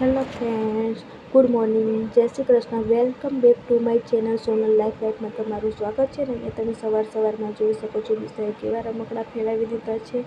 Hello friends good morning Jai Shri Krishna. Welcome back to my channel Sonal life લાઈફમાં તમારું સ્વાગત છે ને? તમે સવાર સવારમાં જોઈ શકો છો મિસાએ કેવા રમકડા ફેરવી દીધા છે.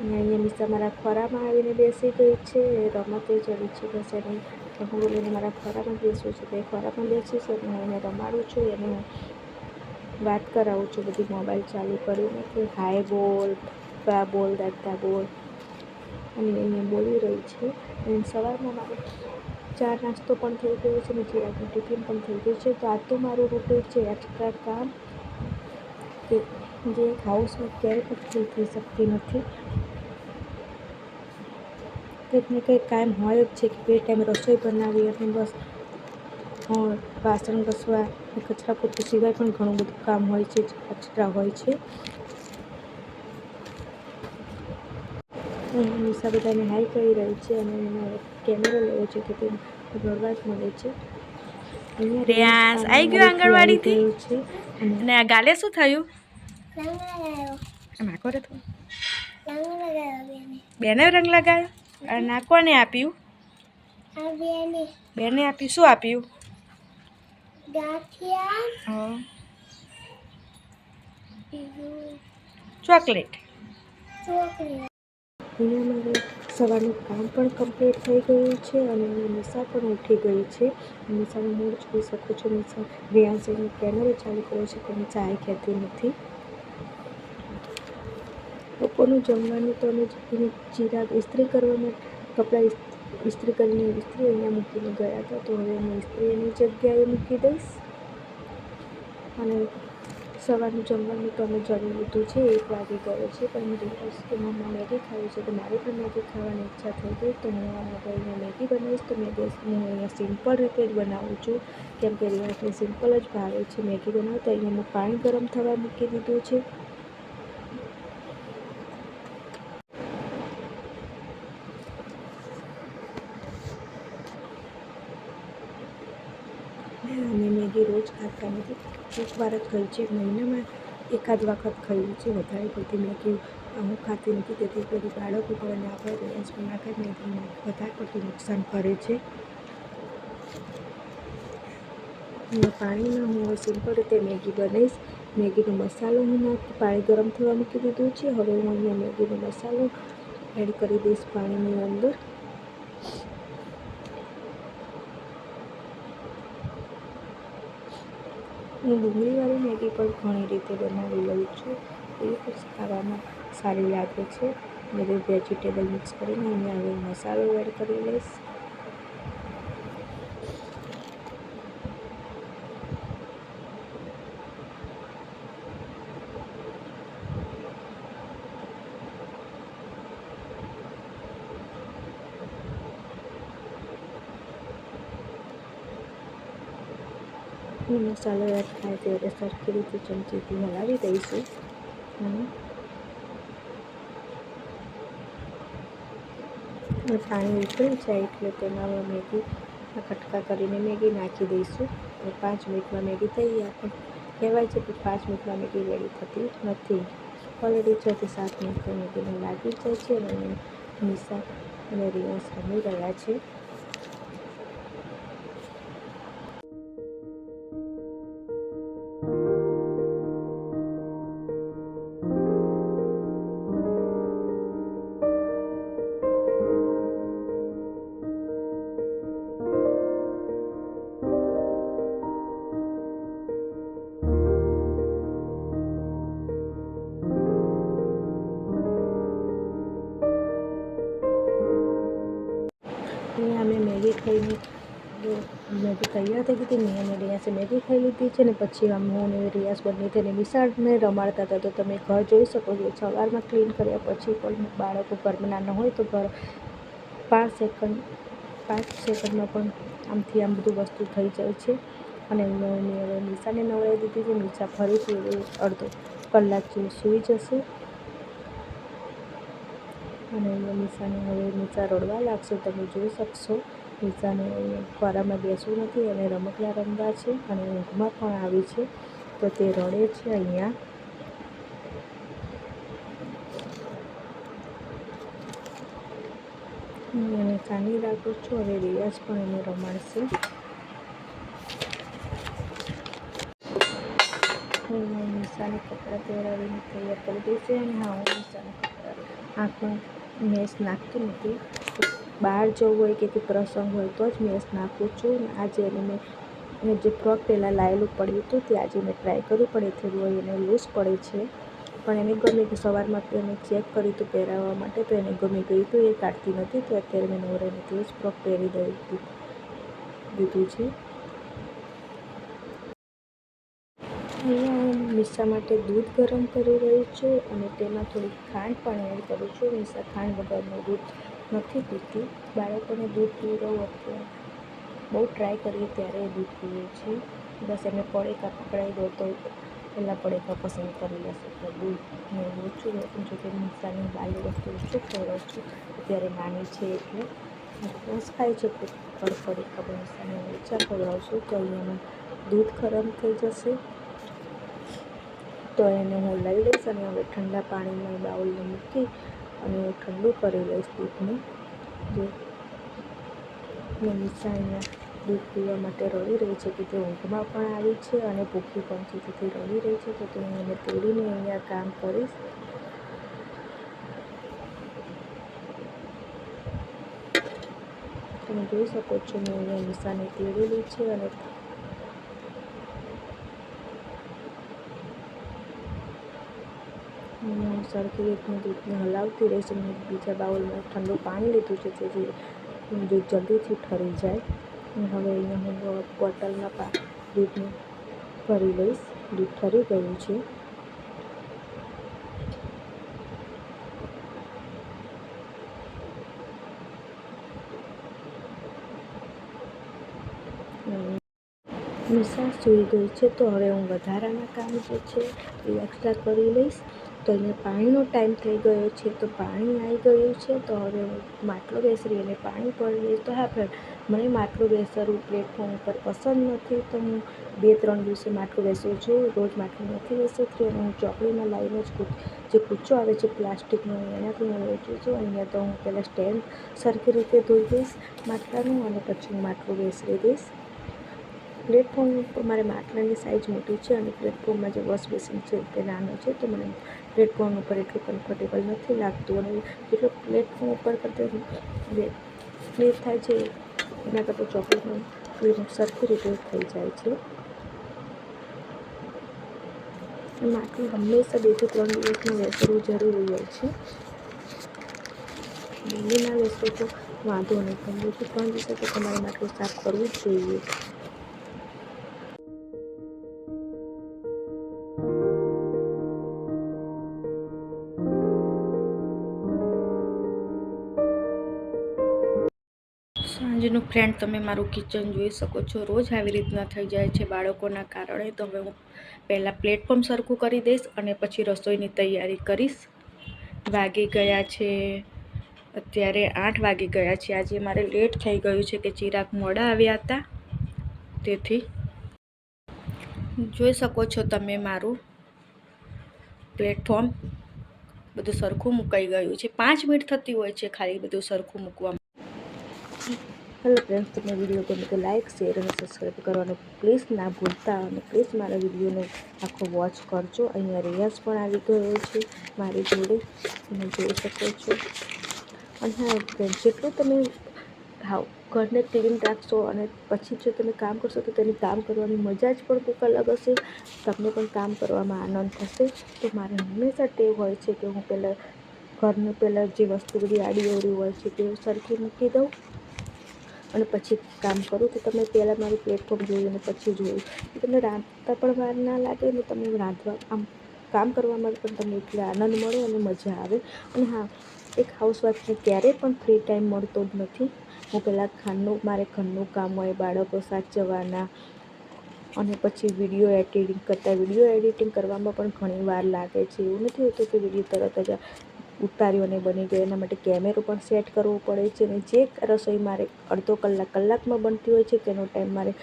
અને અહીંયા મિસા મારા ખોરામાં આવીને બેસી ગઈ છે. રમતે ચડી છે બસ એને. હું બોલીને મારા ખોરામાં બેસું છું. તો એ ખોરામાં બેસીશ અને હું એને રમાડું છું. એને વાત કરાવું છું. બધી મોબાઈલ ચાલુ કરીને કે હાય બોલ બા બોલ દાદા બોલ અને અહીંયા બોલી રહી છે. અને સવારમાં મારો ચા નાસ્તો પણ થઈ ગયો છે ને રાતનું ટિફિન પણ થઈ ગયું છે. તો આ તો મારું રૂટીન છે એક્સ્ટ્રા કામ કે જે હાઉસમાં ક્યારેય પણ થઈ શકતી નથી. કંઈક ને કંઈક કામ હોય જ છે કે બે ટાઈમ રસોઈ બનાવી અને બસ વાસણ ઘસવા કચરા પોતું સિવાય પણ ઘણું બધું કામ હોય છે એક્સ્ટ્રા હોય છે. નિશા બધાને હાઈ કરી રહી છે અને એનો કેમેરો લેવો છે કે તે જ મળે છે. રેયાસ, આઈ ગયો આંગણવાડીથી? છે અને આ ગાલે શું થયું? તો બેને. બેને રંગ લગાવ્યો અને આ કોને આપ્યું? બેને. બેને આપ્યું. શું આપ્યું? હં, ચોકલેટ. અહીંયા મારે સવારનું કામ પણ કમ્પ્લીટ થઈ ગયું છે અને નિશા પણ ઉઠી ગઈ છે. નિશાનું મૂળ જોઈ શકું છું. નિશા રિયાન્સીનો કેમેરો ચાલુ કર્યો છે. પણ ચાય કહેતી નથી. બપોરનું જમવાનું તો અમે ચિરાગ ઇસ્ત્રી કરવામાં કપડાં ઇસ- ઇસ્ત્રી કરીને ઇસ્ત્રી અહીંયા મૂકીને ગયા હતા. તો હવે હું ઇસ્ત્રી એની જગ્યાએ મૂકી દઈશ. અને સવારનું જમવાનું તો અમે જમી લીધું છે, એક વાગી ગયો છે, પણ રિયાઝ કે મેગી ખાવી છે, તો મારે પણ મેગી ખાવાની ઈચ્છા થઈ ગઈ, તો હું અહીંયા મેગી બનાવીશ, તો મેગી હું અહીંયા સિમ્પલ રીતે જ બનાવું છું. કેમ કે રિયાઝને સિમ્પલ જ ભાવે છે મેગી બનાવતા, અહીંયા મેં પાણી ગરમ થવા મૂકી દીધું છે. અને મેગી રોજ ખાતા નથી. એકવાર જ ખાઈ છે. મહિનામાં એકાદ વખત ખાઈએ છીએ વધારે પડતી મેગી હું ખાતી નથી. તેથી બધી બાળકો પર અને આપણે રિયાઝ પણ નાખે મેગી વધારે પડતું નુકસાન કરે છે. પાણીમાં હું સિમ્પલ રીતે મેગી બનાવીશ. મેગીનો મસાલો હું નાખી, પાણી ગરમ થવા મૂકી દીધું છે. હવે હું અહીંયા મેગીનો મસાલો એડ કરી દઈશ પાણીની અંદર. હું ડુંગળીવાળી મેગી પણ ઘણી રીતે બનાવી લઉં છું. એ પણ ખાવામાં સારી લાગે છે. બધું વેજીટેબલ મિક્સ કરીને અહીંયા હવે મસાલો એડ કરી લઈશ. મસાલો થાય ત્યારે સરખી રીતે ચમચીથી હલાવી દઈશું. અને અને પાણી ઉકળી જાય એટલે તેમાં મેગી કટકા કરીને મેગી નાખી દઈશું. અને પાંચ મિનિટમાં મેગી તૈયાર કહેવાય છે કે પાંચ મિનિટમાં મેગી રેડી થતી નથી. ઓલરેડી છથી સાત મિનિટ મેગીને લાગી જાય છે અને નિશા અને રિયાઝ રમી રહ્યા છે હતી, મેં અને રિયાસે મેગી ખાઈ લીધી છે ને પછી આમ હું અને રિયાઝ બંને થઈને વિશાળને રમાડતા હતા. તો તમે ઘર જોઈ શકો છો, સવારમાં ક્લીન કર્યા પછી પણ બાળકો ઘરમાં નાના હોય તો ઘર પાંચ સેકન્ડ પાંચ સેકન્ડમાં પણ આમથી આમ બધું વસ્તુ થઈ જાય છે. અને મેં હવે નિશાને નવડાવી દીધી છે નિશા ફરીથી અડધો કલાક જેવું સૂઈ જશે. અને નિશાને હવે નિશા રડવા લાગશે, તમે જોઈ શકશો. નિશાને ખોરામાં બેસવું નથી અને રમકડાં રમવા છે અને ઊંઘમાં પણ આવી છે. તો તે રડે છે અહીંયા. હું એને કાની રાખું છું હવે રિયાઝ પણ એને રમાડશે. હું નિશાને કપડાં પહેરાવીને તૈયાર કરી દઈશ અને હા, હું નિશાને કપડાં આંખમાં મેસ નાખતી નથી. બહાર જવું હોય કે કોઈ પ્રસંગ હોય તો જ મેસ નાખું છું અને આજે એને મેં મેં જે ફ્રોક પહેલાં લાવેલું પડ્યું હતું તે આજે મેં ટ્રાય કર્યું પણ એ થોડું એને લૂઝ પડે છે. પણ એને ગમે કે સવારમાં એને ચેક કર્યું હતું પહેરાવવા માટે તો એને ગમી ગયું હતું, એ કાઢતી નથી તો અત્યારે મેં નવરાને તે જ ફ્રોક પહેરી દઈ દીધું છે. અહીંયા હું મિસા માટે દૂધ ગરમ કરી રહી છું અને તેમાં થોડી ખાંડ પણ એડ કરું છું. મિસા ખાંડ વગરનું દૂધ નથી પીતી બાળકોને દૂધ પીવડાવવું બહુ ટ્રાય કરીએ ત્યારે દૂધ પીએ છીએ બસ એને પડેકા પકડાઈ દો તો પહેલાં પડેકા પસંદ કરી લેશે તો દૂધ ને ઓછું રાખું છું કે મિસાની બાલી વસ્તુ ઓછું ખવડાવું છું, અત્યારે નાની છે એટલે બસ ખાય છે, પણ પડેકા મિસાને ઓછા ખવડાવશું તો અહીંયામાં દૂધ ગરમ થઈ જશે. તો એને હું લઈ લઈશ અને હવે ઠંડા પાણીમાં બાઉલને મૂકી અને ઠંડુ કરી લઈશ દૂધને. જે ને નિશા અહીંયા દૂધ પીવા માટે રડી રહી છે કે તે ઊંઘમાં પણ આવી છે અને ભૂખી પણ છે, તેથી રડી રહી છે, તો હું એને તેડીને અહીંયા કામ કરીશ. તમે જોઈ શકો છો, મેં અહીંયા નિશાની તેડેલી છે અને અને સરખી રીતની દૂધને હલાવતી રહીશ અને બીજા બાઉલમાં ઠંડુ પાણી લીધું છે, જેથી દૂધ જલ્દીથી ઠરી જાય. હવે અહીંયા હું બોટલમાં પા, દૂધને ભરી લઈશ. દૂધ ઠરી ગયું છે. મિસાસ જોઈ ગઈ છે, તો હવે હું વધારાના કામ જે છે, એ એક્સ્ટ્રા કરી લઈશ. તો અહીંયા પાણીનો ટાઈમ થઈ ગયો છે, તો પાણી આવી ગયું છે, તો હવે હું માટલો બેસરી અને પાણી પડી લઈશ તો હા ફ્રેન્ડ મને માટલું બેસરવું પ્લેટફોર્મ ઉપર પસંદ નથી, તો હું બે ત્રણ દિવસે માટલું બેસું છું, રોજ માટલું નથી બેસતી અને હું ચોકડીમાં લાવીને જ જે કૂચો આવે છે પ્લાસ્ટિકનો, એનાથી હું વેચું છું. અહીંયા તો હું પહેલાં સ્ટેન્ડ સરખી રીતે ધોઈ દઈશ માટલાનું અને પછી હું માટલું બેસરી દઈશ. પ્લેટફોર્મ ઉપર મારે માટલાની સાઇઝ મોટી છે અને પ્લેટફોર્મમાં જે વોશ બેસિન છે તે નાનો છે, તો મને પ્લેટફોર્મ ઉપર એટલું કમ્ફર્ટેબલ નથી લાગતું અને જેટલો પ્લેટફોર્મ ઉપર કરતાં ક્લિયર થાય છે, એના કરતાં ચોકલેટમાં ક્લીન સરખી રીતે થઈ જાય છે. માટલું હંમેશા બેથી ત્રણ દિવસનું બેસવું જરૂરી હોય છે ડેલી બેસો તો વાંધો નહીં, પણ બેથી ત્રણ દિવસે તો તમારે માટલું સાફ કરવું જ જોઈએ. ફ્રેન્ડ તમે મારું કિચન જોઈ શકો છો. રોજ આવી રીતના થઈ જાય છે બાળકોના કારણે. તો હવે હું પહેલાં પ્લેટફોર્મ સરખું કરી દઈશ અને પછી રસોઈની તૈયારી કરીશ. વાગી ગયા છે, અત્યારે આઠ વાગી ગયા છે. આજે મારે લેટ થઈ ગયું છે કે ચિરાગ મોડા આવ્યા હતા. તેથી જોઈ શકો છો તમે મારું પ્લેટફોર્મ બધું સરખું મુકાઈ ગયું છે. પાંચ મિનિટ થતી હોય છે ખાલી બધું સરખું મૂકવામાં. હેલો ફ્રેન્ડ્સ તમને વીડિયો ગમે તો લાઇક શેર અને સબસ્ક્રાઈબ કરવાનું પ્લીઝ ના ભૂલતા અને પ્લીઝ મારા વિડીયોને આખો વોચ કરજો. અહીંયા રિયાઝ પણ આવી ગયો છે મારી જોડે. તમે જોઈ શકો છો. અને હા ફ્રેન્ડ જેટલું તમે હાવ ઘરને ક્લીન રાખશો અને પછી જો તમે કામ કરશો તો તેની કામ કરવાની મજા જ પણ કંઈક અલગ હશે. તમને પણ કામ કરવામાં આનંદ થશે. તો મારે હંમેશા ટેવ હોય છે કે હું પહેલાં ઘરને પહેલાં જે વસ્તુ બધી આડી અવળી હોય છે તે સરખી મૂકી દઉં. અને પછી કામ કરું તો તમે પહેલાં મારું પ્લેટફોર્મ જોયું અને પછી જોયું. તમને રાંધતા પણ વાર ના લાગે અને તમને રાંધવા, આમ કામ કરવામાં પણ તમને એટલો આનંદ મળે અને મજા આવે. અને હા, એક હાઉસવાઈફને ક્યારેય પણ ફ્રી ટાઈમ મળતો જ નથી. હું પહેલાં ખાનનું મારે ઘરનું કામ હોય, બાળકો સાચવવાના અને પછી વીડિયો એડિટિંગ કરતાં વીડિયો એડિટિંગ કરવામાં પણ ઘણી વાર લાગે છે. એવું નથી હોતું કે વીડિયો તરત જ ઉતાર્યો અને બની ગયો. એના માટે કેમેરો પણ સેટ કરવો પડે છે અને જે રસોઈ મારે અડધો કલાક કલાકમાં બનતી હોય છે તેનો ટાઈમ મારે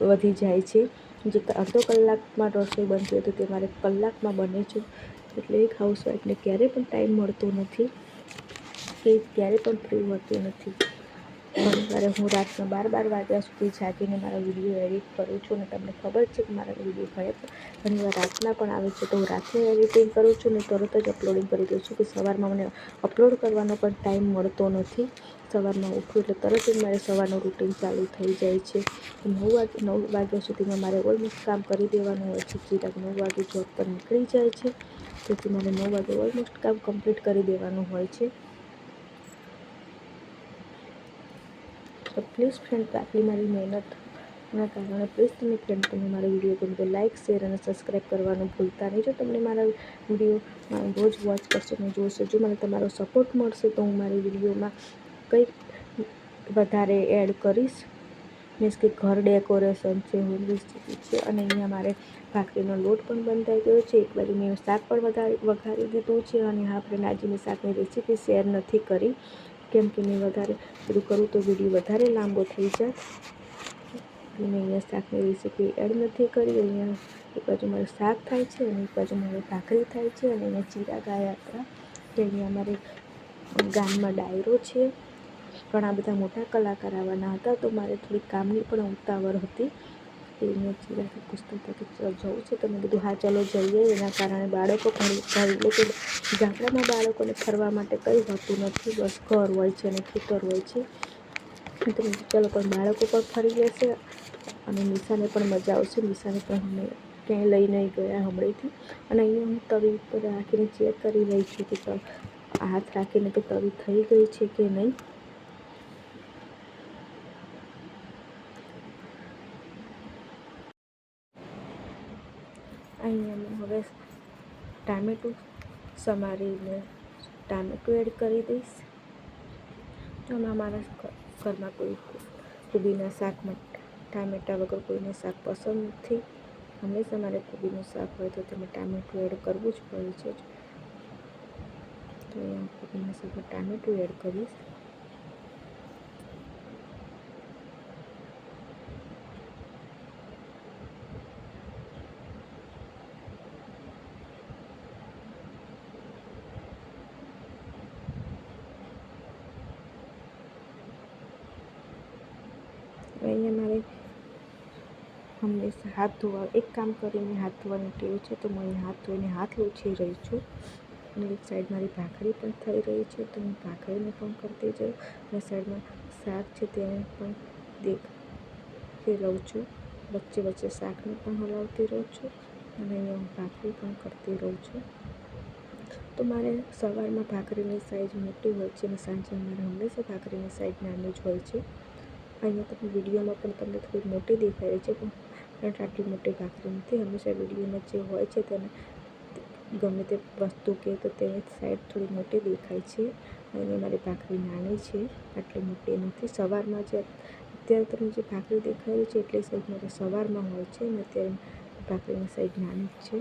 વધી જાય છે. જે અડધો કલાકમાં રસોઈ બનતી હોય તો તે મારે કલાકમાં બને છે. એટલે એક હાઉસવાઈફને ક્યારેય પણ ટાઈમ મળતો નથી. કે ક્યારેય પણ ફ્રી હોતું નથી. ઘણીવાર હું રાતના બાર બાર વાગ્યા સુધી જાગીને મારા વીડિયો એડિટ કરું છું અને તમને ખબર છે કે મારા વીડિયો ઘણી ઘણીવાર રાતના પણ આવે છે તો હું રાતે એડિટિંગ કરું છું ને તરત જ અપલોડિંગ કરી દઉં છું કે સવારમાં મને અપલોડ કરવાનો પણ ટાઈમ મળતો નથી. સવારમાં ઉઠું એટલે તરત જ મારે સવારનું રૂટિન ચાલુ થઈ જાય છે. નવ વાગે, નવ વાગ્યા સુધીમાં મારે ઓલમોસ્ટ કામ કરી દેવાનું હોય છે. ચિરાગ નવ વાગે જોબ પર નીકળી જાય છે. તેથી મારે નવ વાગે ઓલમોસ્ટ કામ કમ્પ્લીટ કરી દેવાનું હોય છે. તો પ્લીઝ ફ્રેન્ડ આટલી મારી મહેનતના કારણે પ્લીઝ તમે ફ્રેન્ડ તમે મારો વીડિયો ગમે તો લાઇક શેર અને સબસ્ક્રાઈબ કરવાનું ભૂલતા નહીં. જો તમને મારા વીડિયો રોજ વોચ કરશો અને જોશો, જો મને તમારો સપોર્ટ મળશે તો હું મારી વિડીયોમાં કંઈક વધારે એડ કરીશ. મીન્સ કે ઘર ડેકોરેશન છે રેસીપી છે, અને અહીંયા મારે ભાખરીનો લોટ પણ બંધાઈ ગયો છે. એક બાજુ મેં શાક પણ વઘારી દીધું છે અને હા આપણે આજે મેં શાકની રેસીપી શેર નથી કરી. કેમ કે મેં વધારે બધું કરું તો વીડિયો વધારે લાંબો થઈ જાય. મેં અહીંયા શાકની રેસીપી એડ નથી કરી. અહીંયા એક બાજુ મારે શાક થાય છે અને એક બાજુ મારે ભાખરી થાય છે અને અહીંયા ચીરા ગાયા હતા. કે અહીંયા અમારે ગામમાં ડાયરો છે. ઘણા બધા મોટા કલાકાર આવવાના હતા તો મારે થોડી કામની પણ ઉતાવળ હતી. કે અહીંયા ચીરાથી પૂછતા જવું છે. તો મેં કીધું હા ચાલો જઈએ. એના કારણે બાળકો પણ એટલે કે ગામડામાં બાળકોને ફરવા માટે કંઈ હોતું નથી. બસ ઘર હોય છે અને ખેતર હોય છે. તો મેં ચાલો પણ બાળકો પણ ફરી જશે અને નિશાને પણ મજા આવશે. નિશાને પણ અમે ક્યાંય લઈ નહીં ગયા હમણાંથી. અને અહીંયા હું તવી પર રાખીને ચેક કરી રહી છું કે હાથ રાખીને કે તવી થઈ ગઈ છે કે નહીં. અહીંયા હું હવે ટામેટું સમારીને ટામેટું એડ કરી દઈશ. આમાં મારા ઘરમાં કોઈ કોબીના શાકમાં ટામેટા વગર કોઈને શાક પસંદ નથી. હંમેશા મારે કોબીનું શાક હોય તો તેમાં ટામેટું એડ કરવું જ પડે છે. તો કોબીના શાકમાં ટામેટું એડ કરીશ અહીંયા મારે હંમેશા હાથ ધોવા, એક કામ કરીને હાથ ધોવાની ટેવ છે, તો હું હાથ ધોઈને હાથ લૂછી રહી છું. અને એક સાઈડ મારી ભાખરી પણ થઈ રહી છે, તો હું ભાખરીને પણ કરતી જાઉં. અને સાઈડમાં શાક છે તેને પણ દેખતી રહું છું. વચ્ચે વચ્ચે શાકને પણ હલાવતી રહું છું. અને અહીંયા હું ભાખરી પણ કરતી રહું છું. તો મારે સવારમાં ભાખરીની સાઇઝ મોટી હોય છે અને સાંજે મારે હંમેશા ભાખરીની સાઇઝ નાની જ હોય છે. અહીંયા તમે વિડીયોમાં પણ તમને થોડી મોટી દેખાય છે, પણ ફ્રેન્ડ આટલી મોટી ભાખરી નથી. હંમેશા વિડીયોમાં જે હોય છે તેને ગમે તે વસ્તુ કે તો તેની સાઈડ થોડી મોટી દેખાય છે અને મારી ભાખરી નાની છે, આટલી મોટી નથી. સવારમાં જે અત્યારે તમને જે ભાખરી દેખાય છે એટલી સાઈઝ મારે સવારમાં હોય છે અને અત્યારે ભાખરીની સાઈઝ નાની છે.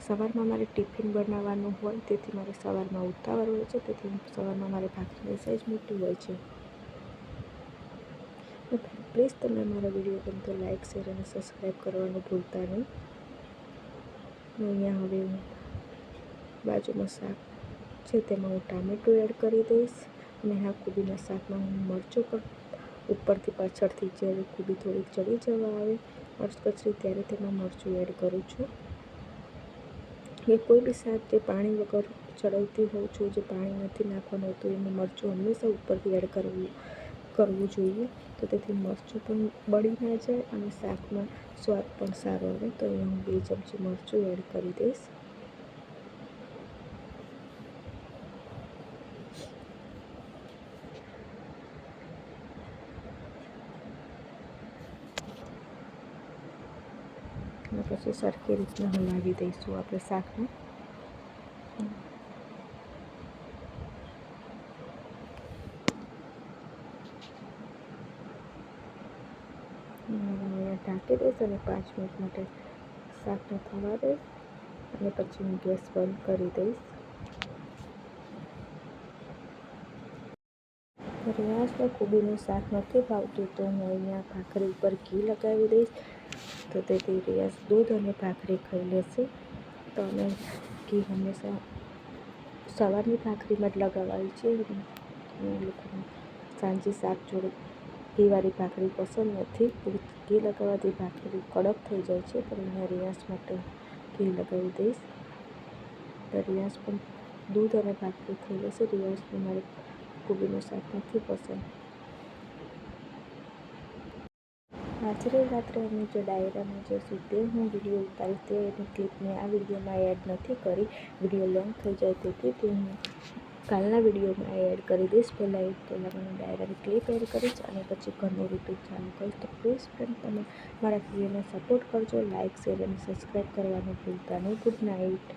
સવારમાં મારે ટિફિન બનાવવાનું હોય, તેથી મારે સવારમાં ઉતાવળ હોય છે, તેથી સવારમાં મારે ભાખરીની સાઈઝ મોટી હોય છે. પ્લીઝ તમે મારા વીડિયો ગમતો લાઈક શેર અને સબસ્ક્રાઈબ કરવાનું ભૂલતા નહીં અહીંયા હવે બાજુમાં શાક છે તેમાં હું ટામેટું એડ કરી દઈશ અને હા કોબીના શાકમાં હું મરચું પણ ઉપરથી પાછળથી જ્યારે કોબી થોડીક ચડી જવા આવે અડકચરી ત્યારે તેમાં મરચું એડ કરું છું કે કોઈ બી શાક જે પાણી વગર ચડાવતી હોઉં છું જે પાણી નથી નાખવાનું હોતું એમાં મરચું હંમેશા ઉપરથી એડ કરવું કરવું જોઈએ. તો તેથી મરચું પણ બળી ના જાય અને શાકમાં સ્વાદ પણ સારો આવે. તો અહીંયા હું બે ચમચી મરચું એડ કરી દઈશ. અને પછી સરખી રીતના હલાવી દઈશું આપણે શાકને અહીંયા ઢાંકી દઈશ અને પાંચ મિનિટ માટે શાકને થવા દઈશ અને પછી હું ગેસ બંધ કરી દઈશ. રિયાસને કોબીનું શાક નથી ભાવતું તો હું અહીંયા ભાખરી ઉપર ઘી લગાવી દઈશ. તો તેથી રિયાસ દૂધ અને ભાખરી ખાઈ લેશે. તો અમે ઘી હંમેશા સવારની ભાખરીમાં જ લગાવાય છે સાંજે શાક જોડે ઘીવાળી ભાખરી પસંદ નથી. ઘી લગાવવાથી ભાખરી કડક થઈ જાય છે. પણ હું રિયાસ માટે ઘી લગાવી દઈશ. તો રિયાસ પણ દૂધ અને ભાખરી થઈ લેશે પણ મારે કોબીનું શાક નથી પસંદ. આજે રાત્રે અમે જે ડાયરામાં જઈશું તે હું વીડિયો ઉતારીશ. તે એની ક્લિપ મેં આ વિડીયોમાં એડ નથી કરી. વીડિયો લોંગ થઈ જાય તેથી તે હું કાલના વિડીયોમાં એડ કરી દઈશ. પહેલાં એક પહેલાં મને ડાયરાની ક્લિપ એડ કરીશ અને પછી ઘરનું રૂટીન ચાલુ કરીશ. તો પ્લીઝ ફ્રેન્ડ તમે મારા વિડીયોને સપોર્ટ કરજો. લાઇક શેર અને સબસ્ક્રાઈબ કરવાનું ભૂલતા નહીં. Good night